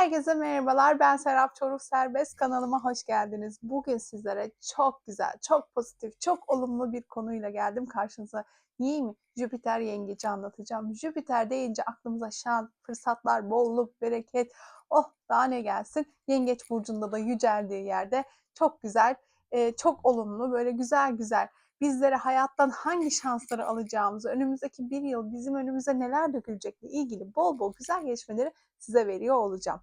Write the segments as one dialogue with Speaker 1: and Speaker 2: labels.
Speaker 1: Herkese merhabalar. Ben Serap Çoruk Serbest kanalıma hoş geldiniz. Bugün sizlere çok güzel, çok pozitif, çok olumlu bir konuyla geldim karşınıza. Niye mi? Jüpiter yengeci anlatacağım. Jüpiter deyince aklımıza şan, fırsatlar, bolluk, bereket, oh daha ne gelsin. Yengeç burcunda da yüceldiği yerde çok güzel, e, çok olumlu, böyle güzel güzel bizlere hayattan hangi şansları alacağımızı, önümüzdeki bir yıl bizim önümüze neler dökülecekle ilgili bol bol güzel gelişmeleri size veriyor olacağım.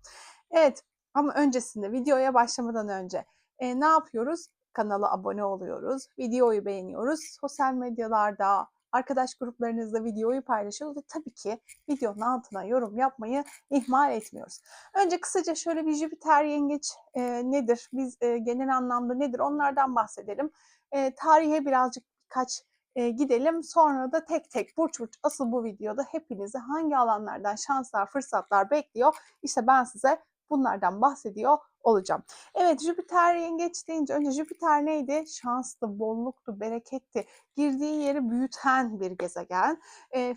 Speaker 1: Evet ama öncesinde videoya başlamadan önce e, ne yapıyoruz? Kanala abone oluyoruz, videoyu beğeniyoruz, sosyal medyalarda, arkadaş gruplarınızda videoyu paylaşıyoruz ve tabii ki videonun altına yorum yapmayı ihmal etmiyoruz. Önce kısaca şöyle bir Jüpiter yengeç e, nedir, biz e, genel anlamda nedir onlardan bahsedelim. E, tarihe birazcık birkaç e, gidelim. Sonra da tek tek burç burç asıl bu videoda hepinizi hangi alanlardan şanslar, fırsatlar bekliyor. İşte ben size bunlardan bahsediyor olacağım. Evet Jüpiter yengeç deyince önce Jüpiter neydi? Şanslı, bolluktu, bereketti. Girdiği yeri büyüten bir gezegen. E,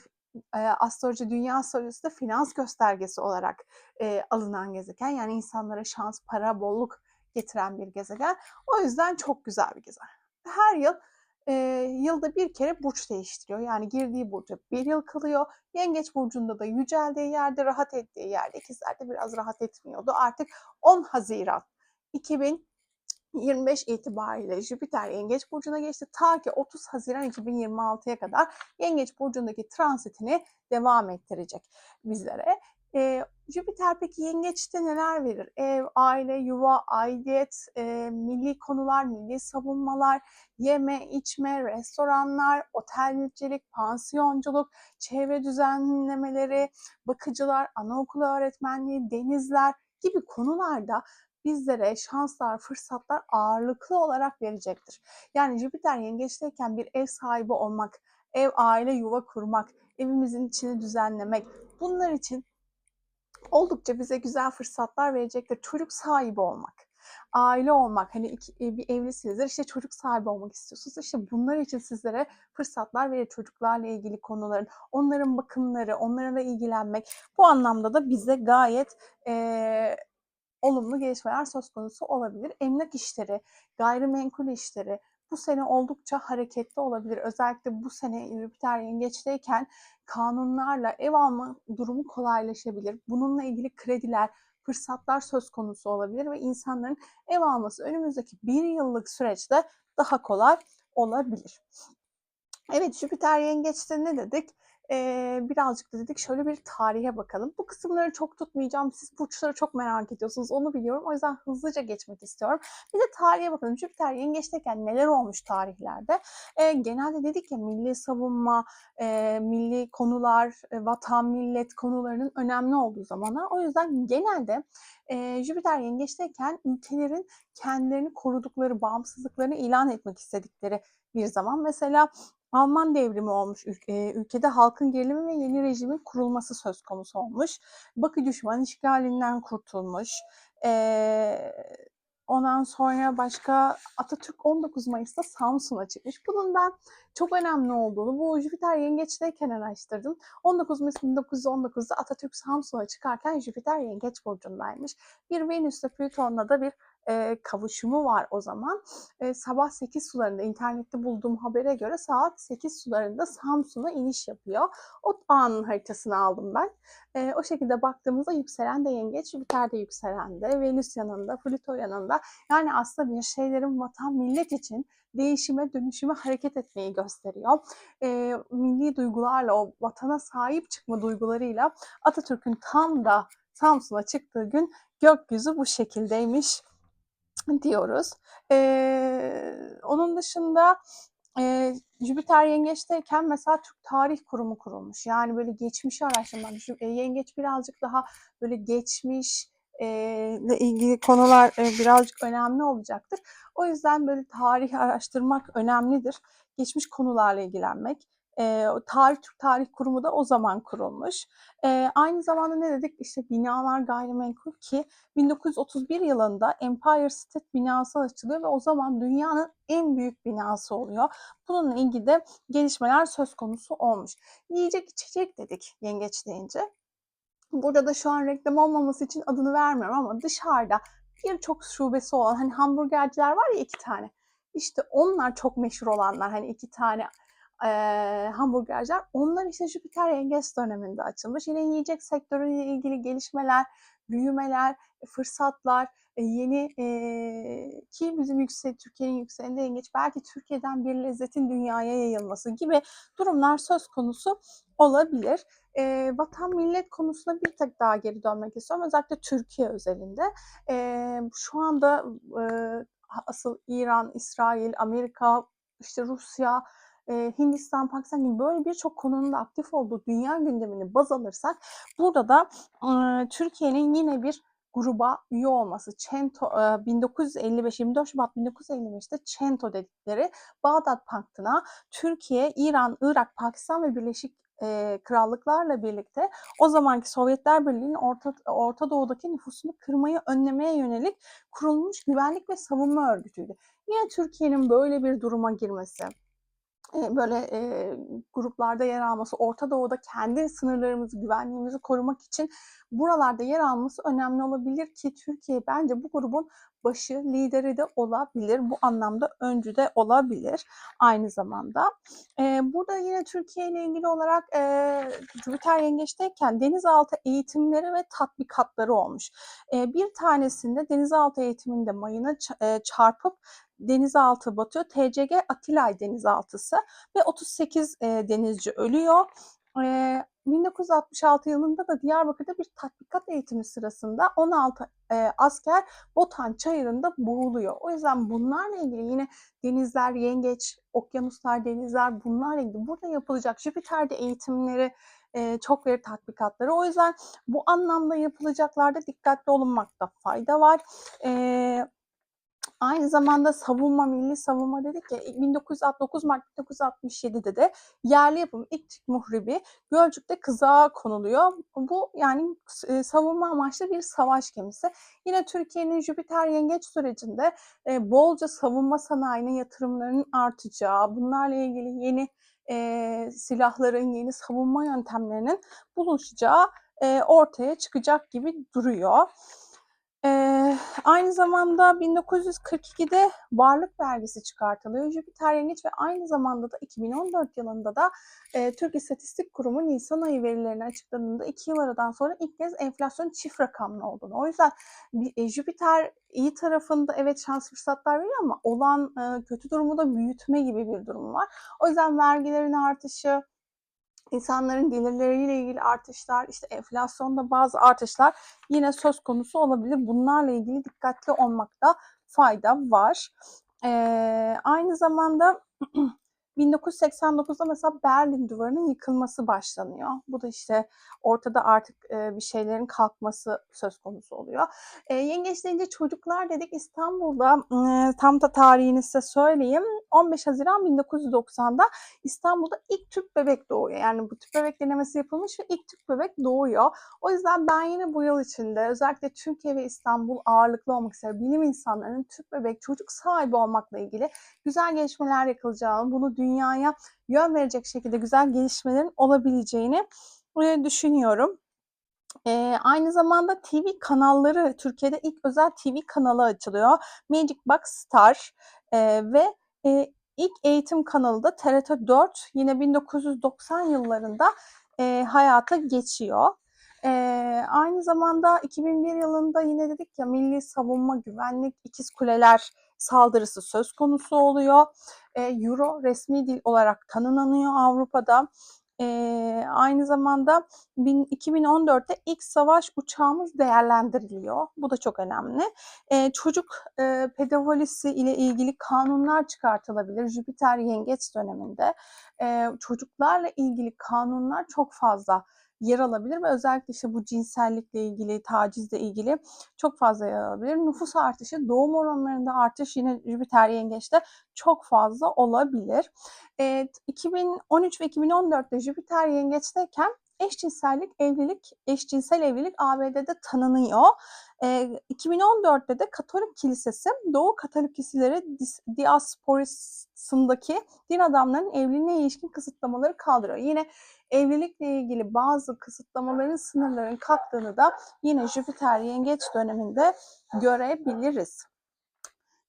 Speaker 1: e, astroloji dünya astrolojisinde finans göstergesi olarak e, alınan gezegen. Yani insanlara şans, para, bolluk getiren bir gezegen. O yüzden çok güzel bir gezegen. Her yıl e, yılda bir kere burç değiştiriyor. Yani girdiği burcu bir yıl kılıyor. Yengeç burcunda da yüceldiği yerde, rahat ettiği yerde. İkizlerde biraz rahat etmiyordu. Artık 10 Haziran 2025 itibariyle Jüpiter Yengeç burcuna geçti. Ta ki 30 Haziran 2026'ya kadar Yengeç burcundaki transitini devam ettirecek bizlere. E, Jüpiter peki yengeçte neler verir? Ev, aile, yuva, aidiyet, e, milli konular, milli savunmalar, yeme, içme, restoranlar, otelcilik, pansiyonculuk, çevre düzenlemeleri, bakıcılar, anaokulu öğretmenliği, denizler gibi konularda bizlere şanslar, fırsatlar ağırlıklı olarak verecektir. Yani Jüpiter yengeçteyken bir ev sahibi olmak, ev, aile, yuva kurmak, evimizin içini düzenlemek bunlar için oldukça bize güzel fırsatlar verecektir. Çocuk sahibi olmak, aile olmak, hani iki, e, bir evlisinizdir işte çocuk sahibi olmak istiyorsunuz. İşte bunlar için sizlere fırsatlar verir çocuklarla ilgili konuların, onların bakımları, onlarla ilgilenmek. Bu anlamda da bize gayet e, olumlu gelişmeler söz konusu olabilir. Emlak işleri, gayrimenkul işleri, bu sene oldukça hareketli olabilir. Özellikle bu sene Jüpiter yengeçteyken kanunlarla ev alma durumu kolaylaşabilir. Bununla ilgili krediler, fırsatlar söz konusu olabilir ve insanların ev alması önümüzdeki bir yıllık süreçte daha kolay olabilir. Evet Jüpiter yengeçte ne dedik? Ee, birazcık da dedik şöyle bir tarihe bakalım. Bu kısımları çok tutmayacağım. Siz burçları çok merak ediyorsunuz. Onu biliyorum. O yüzden hızlıca geçmek istiyorum. Bir de tarihe bakalım. Jüpiter yengeçteyken neler olmuş tarihlerde? Ee, genelde dedik ya milli savunma, e, milli konular, e, vatan, millet konularının önemli olduğu zamana. O yüzden genelde e, Jüpiter yengeçteyken ülkelerin kendilerini korudukları, bağımsızlıklarını ilan etmek istedikleri bir zaman. Mesela Alman devrimi olmuş ülkede halkın gerilimi ve yeni rejimin kurulması söz konusu olmuş. Bakı düşman işgalinden kurtulmuş. Ee, ondan sonra başka Atatürk 19 Mayıs'ta Samsun'a çıkmış. Bunun ben çok önemli olduğunu bu Jüpiter yengeçteyken araştırdım. 19 Mayıs 1919'da Atatürk Samsun'a çıkarken Jüpiter yengeç burcundaymış. Bir Venüs'te Plüton'la da bir e, kavuşumu var o zaman. E, sabah 8 sularında internette bulduğum habere göre saat 8 sularında Samsun'a iniş yapıyor. O anın haritasını aldım ben. E, o şekilde baktığımızda yükselen de yengeç, Jüpiter de yükselen de, Venüs yanında, Plüto yanında. Yani aslında bir şeylerin vatan millet için değişime, dönüşüme hareket etmeyi gösteriyor. E, milli duygularla, o vatana sahip çıkma duygularıyla Atatürk'ün tam da Samsun'a çıktığı gün gökyüzü bu şekildeymiş diyoruz. Ee, onun dışında e, Jüpiter yengeçteyken mesela Türk Tarih Kurumu kurulmuş. Yani böyle geçmişi araştırmak. E, yengeç birazcık daha böyle geçmiş ile ilgili konular e, birazcık önemli olacaktır. O yüzden böyle tarih araştırmak önemlidir. Geçmiş konularla ilgilenmek. E, Tarih Türk Tarih Kurumu da o zaman kurulmuş. E, aynı zamanda ne dedik? İşte binalar gayrimenkul ki 1931 yılında Empire State binası açılıyor ve o zaman dünyanın en büyük binası oluyor. Bununla ilgili de gelişmeler söz konusu olmuş. Yiyecek içecek dedik yengeç deyince. Burada da şu an reklam olmaması için adını vermiyorum ama dışarıda birçok şubesi olan hani hamburgerciler var ya iki tane. İşte onlar çok meşhur olanlar hani iki tane eee hamburgerciler. Onlar işte Jüpiter yengeç döneminde açılmış. Yine yiyecek sektörüyle ilgili gelişmeler, büyümeler, fırsatlar, e, yeni eee, ki bizim yüksek Türkiye'nin yükselende yengeç belki Türkiye'den bir lezzetin dünyaya yayılması gibi durumlar söz konusu olabilir. Eee, vatan millet konusuna bir tık daha geri dönmek istiyorum. Özellikle Türkiye özelinde. Eee, şu anda eee, asıl İran, İsrail, Amerika, işte Rusya, eee, Hindistan, Pakistan gibi böyle birçok konunun da aktif olduğu dünya gündemini baz alırsak burada da eee, Türkiye'nin yine bir gruba üye olması. Çento, eee, 1955, 24 Şubat 1955'te Çento dedikleri Bağdat Paktı'na Türkiye, İran, Irak, Pakistan ve Birleşik Krallıklarla birlikte o zamanki Sovyetler Birliği'nin Orta, Orta Doğu'daki nüfusunu kırmayı önlemeye yönelik kurulmuş güvenlik ve savunma örgütüydü. Yine Türkiye'nin böyle bir duruma girmesi, böyle eee, gruplarda yer alması, Orta Doğu'da kendi sınırlarımızı, güvenliğimizi korumak için buralarda yer alması önemli olabilir ki Türkiye bence bu grubun başı, lideri de olabilir. Bu anlamda öncü de olabilir aynı zamanda. Eee, burada yine Türkiye ile ilgili olarak eee Jüpiter yengeçteyken denizaltı eğitimleri ve tatbikatları olmuş. Eee, bir tanesinde denizaltı eğitiminde mayına çarpıp denizaltı batıyor. TCG Atilay denizaltısı ve 38 eee, denizci ölüyor. Eee, 1966 yılında da Diyarbakır'da bir tatbikat eğitimi sırasında 16 eee, asker Botan Çayırı'nda boğuluyor. O yüzden bunlarla ilgili yine denizler, yengeç, okyanuslar, denizler bunlarla ilgili burada yapılacak Jüpiter'de eğitimleri eee, çok veri tatbikatları. O yüzden bu anlamda yapılacaklarda dikkatli olunmakta fayda var. Eee Aynı zamanda savunma, milli savunma dedik ya 1969 Mart 1967'de de yerli yapım ilk Türk muhribi Gölcük'te kızağa konuluyor. Bu yani e, savunma amaçlı bir savaş gemisi. Yine Türkiye'nin Jüpiter yengeç sürecinde e, bolca savunma sanayine yatırımlarının artacağı, bunlarla ilgili yeni e, silahların, yeni savunma yöntemlerinin buluşacağı e, ortaya çıkacak gibi duruyor. Aynı zamanda 1942'de varlık vergisi çıkartılıyor. Jüpiter Yengeç ve aynı zamanda da 2014 yılında da eee, Türk İstatistik Kurumu Nisan ayı verilerini açıkladığında 2 yıl aradan sonra ilk kez enflasyon çift rakamlı olduğunu. O yüzden e, Jüpiter iyi tarafında evet şans fırsatlar veriyor ama olan e, kötü durumu da büyütme gibi bir durum var. O yüzden vergilerin artışı, insanların gelirleriyle ilgili artışlar, işte enflasyonda bazı artışlar yine söz konusu olabilir. Bunlarla ilgili dikkatli olmakta fayda var. Ee, aynı zamanda 1989'da mesela Berlin Duvarı'nın yıkılması başlanıyor. Bu da işte ortada artık e, bir şeylerin kalkması söz konusu oluyor. E, yengeç deyince çocuklar dedik İstanbul'da e, tam da tarihini size söyleyeyim. 15 Haziran 1990'da İstanbul'da ilk tüp bebek doğuyor. Yani bu tüp bebek denemesi yapılmış ve ilk tüp bebek doğuyor. O yüzden ben yine bu yıl içinde özellikle Türkiye ve İstanbul ağırlıklı olmak üzere bilim insanlarının tüp bebek çocuk sahibi olmakla ilgili güzel gelişmeler yapılacağını, bunu dünyaya yön verecek şekilde güzel gelişmelerin olabileceğini e, düşünüyorum. E, aynı zamanda TV kanalları, Türkiye'de ilk özel TV kanalı açılıyor. Magic Box Star e, ve e, ilk eğitim kanalı da TRT 4 yine 1990 yıllarında e, hayata geçiyor. E, aynı zamanda 2001 yılında yine dedik ya Milli Savunma Güvenlik İkiz Kuleler saldırısı söz konusu oluyor. E, Euro resmi dil olarak tanınanıyor Avrupa'da. E, aynı zamanda 2014'te ilk savaş uçağımız değerlendiriliyor. Bu da çok önemli. E, çocuk e, pedofilisi ile ilgili kanunlar çıkartılabilir. Jüpiter yengeç döneminde e, çocuklarla ilgili kanunlar çok fazla yer alabilir ve özellikle işte bu cinsellikle ilgili, tacizle ilgili çok fazla yer alabilir. Nüfus artışı, doğum oranlarında artış yine Jüpiter yengeçte çok fazla olabilir. E, 2013 ve 2014'te Jüpiter yengeçteyken eşcinsellik, evlilik, eşcinsel evlilik ABD'de tanınıyor. Eee, 2014'te de Katolik Kilisesi Doğu Katolik kiliseleri dis diasporasındaki din adamlarının evliliğine ilişkin kısıtlamaları kaldırıyor. Yine evlilikle ilgili bazı kısıtlamaların, sınırların kalktığını da yine Jüpiter Yengeç döneminde görebiliriz.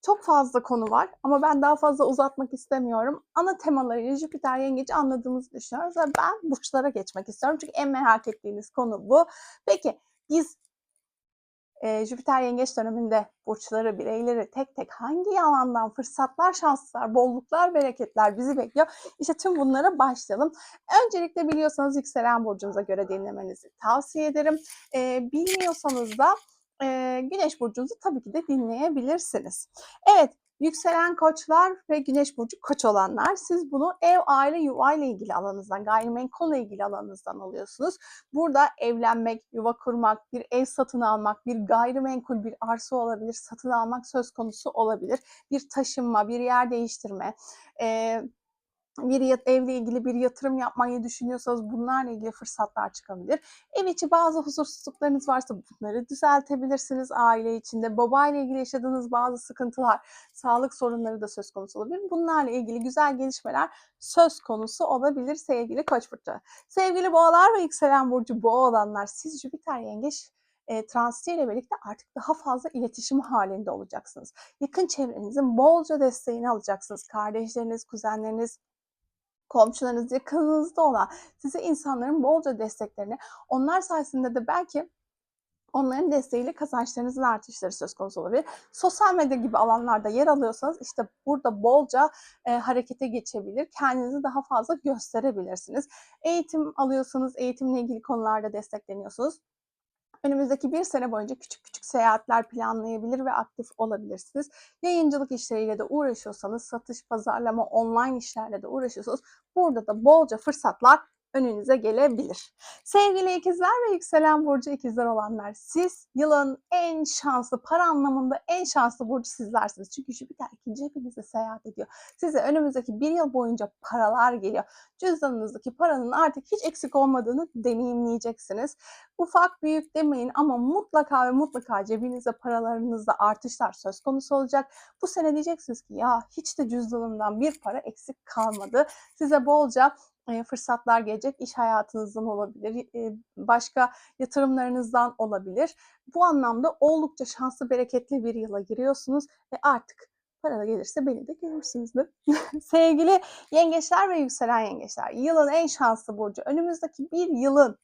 Speaker 1: Çok fazla konu var ama ben daha fazla uzatmak istemiyorum. Ana temalarıyla Jüpiter Yengeç'i anladığımızı düşünüyoruz ve ben burçlara geçmek istiyorum. Çünkü en merak ettiğiniz konu bu. Peki biz e, Jüpiter Yengeç döneminde burçları, bireyleri tek tek hangi alandan fırsatlar, şanslar, bolluklar, bereketler bizi bekliyor? İşte tüm bunlara başlayalım. Öncelikle biliyorsanız yükselen burcunuza göre dinlemenizi tavsiye ederim. E, bilmiyorsanız da e, Güneş burcunuzu tabii ki de dinleyebilirsiniz. Evet, Yükselen koçlar ve güneş burcu koç olanlar siz bunu ev, aile, yuva ile ilgili alanınızdan, gayrimenkulle ilgili alanınızdan alıyorsunuz. Burada evlenmek, yuva kurmak, bir ev satın almak, bir gayrimenkul, bir arsa olabilir, satın almak söz konusu olabilir. Bir taşınma, bir yer değiştirme, e, bir evle ilgili bir yatırım yapmayı düşünüyorsanız bunlarla ilgili fırsatlar çıkabilir. Ev içi bazı huzursuzluklarınız varsa bunları düzeltebilirsiniz aile içinde. Babayla ilgili yaşadığınız bazı sıkıntılar, sağlık sorunları da söz konusu olabilir. Bunlarla ilgili güzel gelişmeler söz konusu olabilir sevgili Koç burcu. Sevgili boğalar ve yükselen burcu boğa olanlar siz Jüpiter yengeç e, transitiyle birlikte artık daha fazla iletişim halinde olacaksınız. Yakın çevrenizin bolca desteğini alacaksınız. Kardeşleriniz, kuzenleriniz, komşularınız, yakınınızda olan size insanların bolca desteklerini, onlar sayesinde de belki onların desteğiyle kazançlarınızın artışları söz konusu olabilir. Sosyal medya gibi alanlarda yer alıyorsanız işte burada bolca e, harekete geçebilir. Kendinizi daha fazla gösterebilirsiniz. Eğitim alıyorsanız eğitimle ilgili konularda destekleniyorsunuz önümüzdeki bir sene boyunca küçük küçük seyahatler planlayabilir ve aktif olabilirsiniz. Yayıncılık işleriyle de uğraşıyorsanız, satış, pazarlama, online işlerle de uğraşıyorsanız burada da bolca fırsatlar önünüze gelebilir. Sevgili ikizler ve yükselen burcu ikizler olanlar siz yılın en şanslı para anlamında en şanslı burcu sizlersiniz. Çünkü Jüpiter ikinci evinizde seyahat ediyor. Size önümüzdeki bir yıl boyunca paralar geliyor. Cüzdanınızdaki paranın artık hiç eksik olmadığını deneyimleyeceksiniz. Ufak büyük demeyin ama mutlaka ve mutlaka cebinizde paralarınızda artışlar söz konusu olacak. Bu sene diyeceksiniz ki ya hiç de cüzdanımdan bir para eksik kalmadı. Size bolca fırsatlar gelecek. İş hayatınızdan olabilir, başka yatırımlarınızdan olabilir. Bu anlamda oldukça şanslı, bereketli bir yıla giriyorsunuz ve artık para gelirse beni de görürsünüz de. Sevgili yengeçler ve yükselen yengeçler, yılın en şanslı burcu. Önümüzdeki bir yılın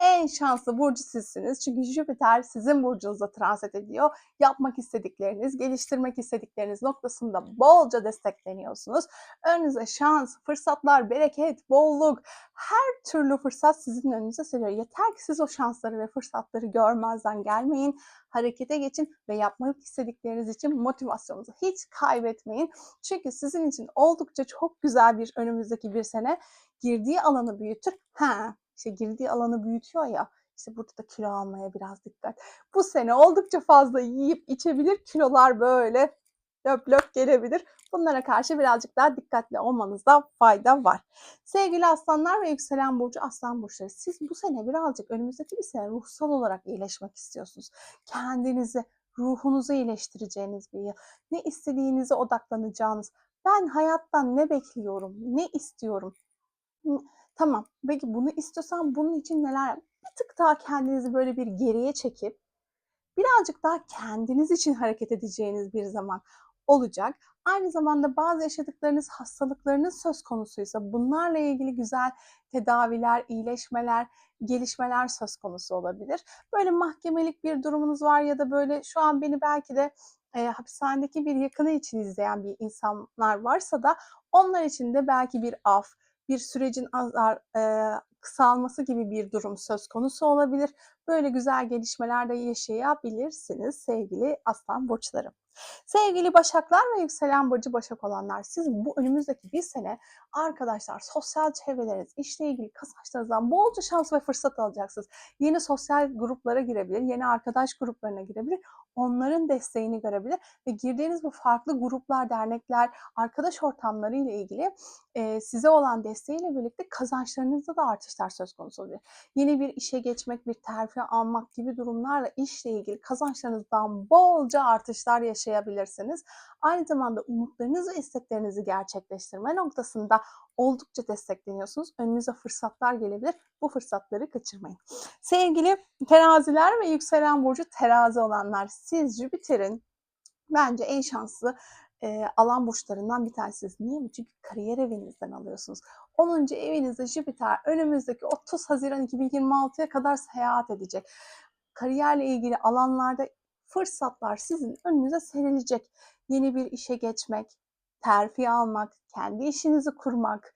Speaker 1: en şanslı burcu sizsiniz. Çünkü Jüpiter sizin burcunuzda transit ediyor. Yapmak istedikleriniz, geliştirmek istedikleriniz noktasında bolca destekleniyorsunuz. Önünüze şans, fırsatlar, bereket, bolluk, her türlü fırsat sizin önünüze seriyor. Yeter ki siz o şansları ve fırsatları görmezden gelmeyin. Harekete geçin ve yapmak istedikleriniz için motivasyonunuzu hiç kaybetmeyin. Çünkü sizin için oldukça çok güzel bir önümüzdeki bir sene girdiği alanı büyütür. Ha, işte girdiği alanı büyütüyor ya. İşte burada da kilo almaya biraz dikkat. Bu sene oldukça fazla yiyip içebilir. Kilolar böyle löp löp gelebilir. Bunlara karşı birazcık daha dikkatli olmanızda fayda var. Sevgili aslanlar ve yükselen burcu aslan burçları siz bu sene birazcık önümüzdeki bir sene ruhsal olarak iyileşmek istiyorsunuz. Kendinizi, ruhunuzu iyileştireceğiniz bir yıl. Ne istediğinize odaklanacağınız. Ben hayattan ne bekliyorum, ne istiyorum? Tamam. Peki bunu istiyorsan bunun için neler Bir tık daha kendinizi böyle bir geriye çekip birazcık daha kendiniz için hareket edeceğiniz bir zaman olacak. Aynı zamanda bazı yaşadıklarınız hastalıklarınız söz konusuysa bunlarla ilgili güzel tedaviler, iyileşmeler, gelişmeler söz konusu olabilir. Böyle mahkemelik bir durumunuz var ya da böyle şu an beni belki de e, hapishanedeki bir yakını için izleyen bir insanlar varsa da onlar için de belki bir af, bir sürecin azar, e, kısalması gibi bir durum söz konusu olabilir. Böyle güzel gelişmeler de yaşayabilirsiniz sevgili aslan burçlarım. Sevgili Başaklar ve yükselen burcu Başak olanlar, siz bu önümüzdeki bir sene arkadaşlar sosyal çevreleriniz, işle ilgili kazançlarınızdan bolca şans ve fırsat alacaksınız. Yeni sosyal gruplara girebilir, yeni arkadaş gruplarına girebilir. Onların desteğini görebilir ve girdiğiniz bu farklı gruplar, dernekler, arkadaş ortamları ile ilgili e, size olan desteğiyle birlikte kazançlarınızda da artışlar söz konusu oluyor. Yeni bir işe geçmek, bir terfi almak gibi durumlarla işle ilgili kazançlarınızdan bolca artışlar yaşayabilirsiniz. Aynı zamanda umutlarınız ve isteklerinizi gerçekleştirme noktasında oldukça destekleniyorsunuz. Önünüze fırsatlar gelebilir. Bu fırsatları kaçırmayın. Sevgili teraziler ve yükselen burcu terazi olanlar, siz Jüpiter'in bence en şanslı e, alan burçlarından bir tanesiniz. Niye? Çünkü kariyer evinizden alıyorsunuz. 10. evinizde Jüpiter önümüzdeki 30 Haziran 2026'ya kadar seyahat edecek. Kariyerle ilgili alanlarda fırsatlar sizin önünüze serilecek. Yeni bir işe geçmek, terfi almak, kendi işinizi kurmak,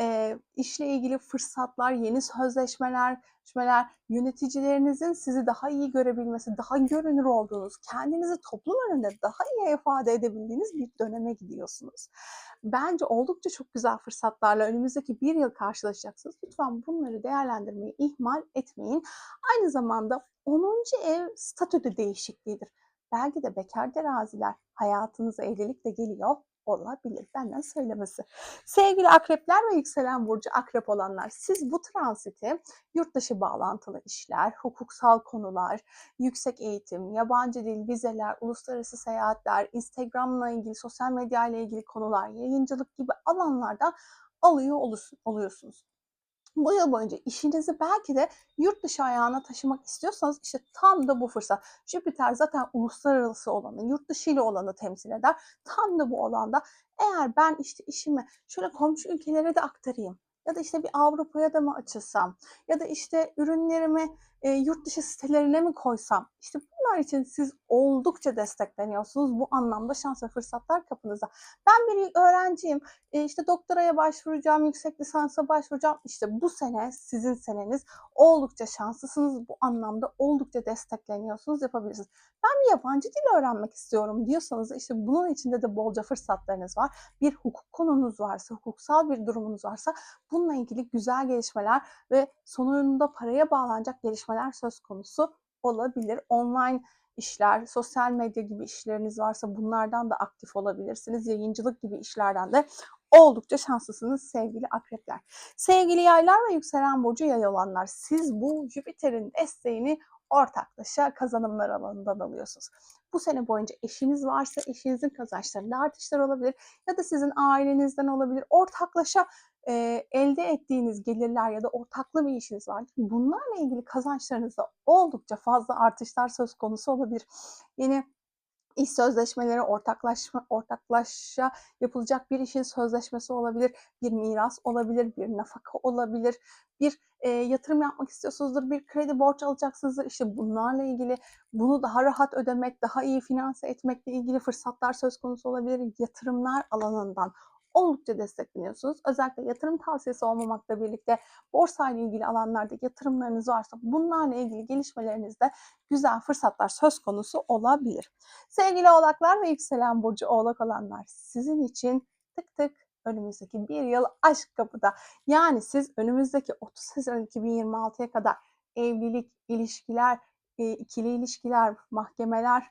Speaker 1: e, işle ilgili fırsatlar, yeni sözleşmeler, sözleşmeler, yöneticilerinizin sizi daha iyi görebilmesi, daha görünür olduğunuz, kendinizi toplum önünde daha iyi ifade edebildiğiniz bir döneme gidiyorsunuz. Bence oldukça çok güzel fırsatlarla önümüzdeki bir yıl karşılaşacaksınız. Lütfen bunları değerlendirmeyi ihmal etmeyin. Aynı zamanda 10. ev statüde değişikliğidir. Belki de bekar teraziler hayatınıza evlilikle geliyor olabilir. Benden söylemesi. Sevgili akrepler ve yükselen burcu akrep olanlar siz bu transiti yurt dışı bağlantılı işler, hukuksal konular, yüksek eğitim, yabancı dil, vizeler, uluslararası seyahatler, Instagram'la ilgili, sosyal medya ile ilgili konular, yayıncılık gibi alanlardan alıyor oluyorsunuz bu yıl boyunca işinizi belki de yurt dışı ayağına taşımak istiyorsanız işte tam da bu fırsat. Jüpiter zaten uluslararası olanı, yurt dışı ile olanı temsil eder. Tam da bu alanda eğer ben işte işimi şöyle komşu ülkelere de aktarayım ya da işte bir Avrupa'ya da mı açılsam ya da işte ürünlerimi e, yurt dışı sitelerine mi koysam işte bunlar için siz oldukça destekleniyorsunuz. Bu anlamda şans ve fırsatlar kapınızda. Ben bir öğrenciyim. E, işte doktoraya başvuracağım, yüksek lisansa başvuracağım. İşte bu sene sizin seneniz. Oldukça şanslısınız. Bu anlamda oldukça destekleniyorsunuz. Yapabilirsiniz. Ben bir yabancı dil öğrenmek istiyorum diyorsanız işte bunun içinde de bolca fırsatlarınız var. Bir hukuk konunuz varsa, hukuksal bir durumunuz varsa bununla ilgili güzel gelişmeler ve sonunda paraya bağlanacak gelişmeler söz konusu olabilir. Online işler, sosyal medya gibi işleriniz varsa bunlardan da aktif olabilirsiniz. Yayıncılık gibi işlerden de oldukça şanslısınız sevgili akrepler. Sevgili yaylar ve yükselen burcu yay olanlar siz bu Jüpiter'in desteğini ortaklaşa kazanımlar alanından alıyorsunuz. Bu sene boyunca eşiniz varsa eşinizin kazançlarında artışlar olabilir ya da sizin ailenizden olabilir. Ortaklaşa e, elde ettiğiniz gelirler ya da ortaklı bir işiniz var. Bunlarla ilgili kazançlarınızda oldukça fazla artışlar söz konusu olabilir. Yeni iş sözleşmeleri ortaklaşma, ortaklaşa yapılacak bir işin sözleşmesi olabilir, bir miras olabilir, bir nafaka olabilir, bir e, yatırım yapmak istiyorsunuzdur, bir kredi borç alacaksınızdır. İşte bunlarla ilgili bunu daha rahat ödemek, daha iyi finanse etmekle ilgili fırsatlar söz konusu olabilir. Yatırımlar alanından oldukça destekleniyorsunuz. Özellikle yatırım tavsiyesi olmamakla birlikte borsa ile ilgili alanlarda yatırımlarınız varsa bunlarla ilgili gelişmelerinizde güzel fırsatlar söz konusu olabilir. Sevgili oğlaklar ve yükselen burcu oğlak olanlar sizin için tık tık önümüzdeki bir yıl aşk kapıda. Yani siz önümüzdeki 30 Haziran 2026'ya kadar evlilik, ilişkiler, ikili ilişkiler, mahkemeler,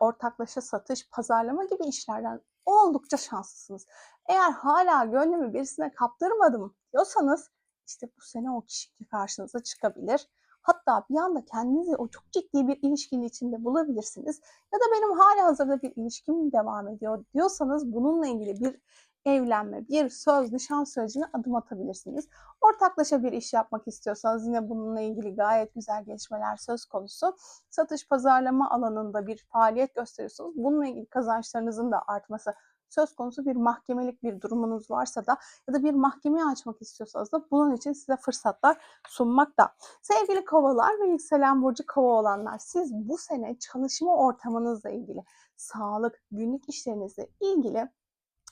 Speaker 1: ortaklaşa satış, pazarlama gibi işlerden oldukça şanslısınız. Eğer hala gönlümü birisine kaptırmadım diyorsanız işte bu sene o kişi karşınıza çıkabilir. Hatta bir anda kendinizi o çok ciddi bir ilişkinin içinde bulabilirsiniz. Ya da benim hala hazırda bir ilişkim devam ediyor diyorsanız bununla ilgili bir evlenme, bir söz, nişan sürecine adım atabilirsiniz. Ortaklaşa bir iş yapmak istiyorsanız yine bununla ilgili gayet güzel gelişmeler söz konusu. Satış pazarlama alanında bir faaliyet gösteriyorsunuz. Bununla ilgili kazançlarınızın da artması söz konusu bir mahkemelik bir durumunuz varsa da ya da bir mahkeme açmak istiyorsanız da bunun için size fırsatlar sunmakta. Sevgili kovalar ve yükselen burcu kova olanlar siz bu sene çalışma ortamınızla ilgili, sağlık, günlük işlerinizle ilgili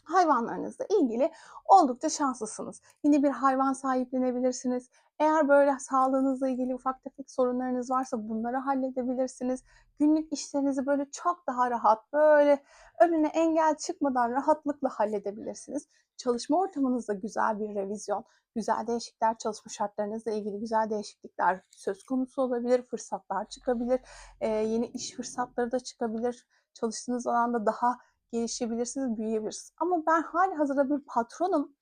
Speaker 1: hayvanlarınızla ilgili oldukça şanslısınız. Yeni bir hayvan sahiplenebilirsiniz. Eğer böyle sağlığınızla ilgili ufak tefek sorunlarınız varsa bunları halledebilirsiniz. Günlük işlerinizi böyle çok daha rahat, böyle önüne engel çıkmadan rahatlıkla halledebilirsiniz. Çalışma ortamınızda güzel bir revizyon, güzel değişiklikler, çalışma şartlarınızla ilgili güzel değişiklikler söz konusu olabilir, fırsatlar çıkabilir, yeni iş fırsatları da çıkabilir. Çalıştığınız alanda daha gelişebilirsiniz, büyüyebilirsiniz. Ama ben hâlihazırda bir patronum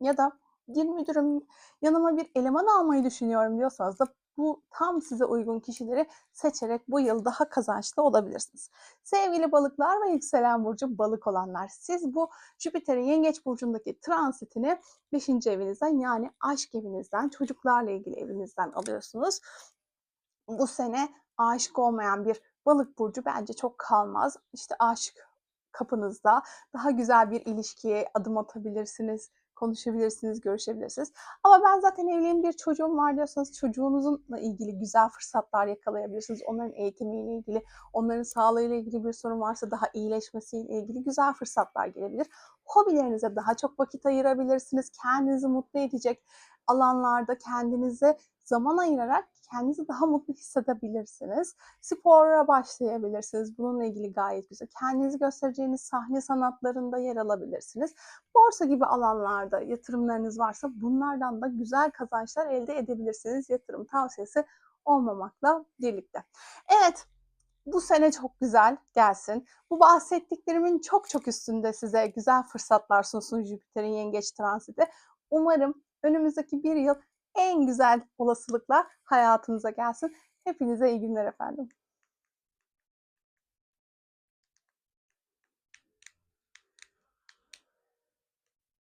Speaker 1: ya da bir müdürüm, yanıma bir eleman almayı düşünüyorum diyorsanız da bu tam size uygun kişileri seçerek bu yıl daha kazançlı olabilirsiniz. Sevgili balıklar ve yükselen burcu balık olanlar, siz bu Jüpiter'in Yengeç burcundaki transitini 5. evinizden yani aşk evinizden, çocuklarla ilgili evinizden alıyorsunuz. Bu sene aşık olmayan bir balık burcu bence çok kalmaz. İşte aşk kapınızda. Daha güzel bir ilişkiye adım atabilirsiniz, konuşabilirsiniz, görüşebilirsiniz. Ama ben zaten evliyim, bir çocuğum var diyorsanız çocuğunuzla ilgili güzel fırsatlar yakalayabilirsiniz. Onların eğitimiyle ilgili, onların sağlığıyla ilgili bir sorun varsa daha iyileşmesiyle ilgili güzel fırsatlar gelebilir. Hobilerinize daha çok vakit ayırabilirsiniz. Kendinizi mutlu edecek alanlarda kendinize zaman ayırarak kendinizi daha mutlu hissedebilirsiniz. Spora başlayabilirsiniz. Bununla ilgili gayet güzel. Kendinizi göstereceğiniz sahne sanatlarında yer alabilirsiniz. Borsa gibi alanlarda yatırımlarınız varsa bunlardan da güzel kazançlar elde edebilirsiniz. Yatırım tavsiyesi olmamakla birlikte. Evet, bu sene çok güzel gelsin. Bu bahsettiklerimin çok çok üstünde size güzel fırsatlar sunsun Jüpiter'in yengeç transiti. Umarım önümüzdeki bir yıl en güzel olasılıkla hayatınıza gelsin. Hepinize iyi günler efendim.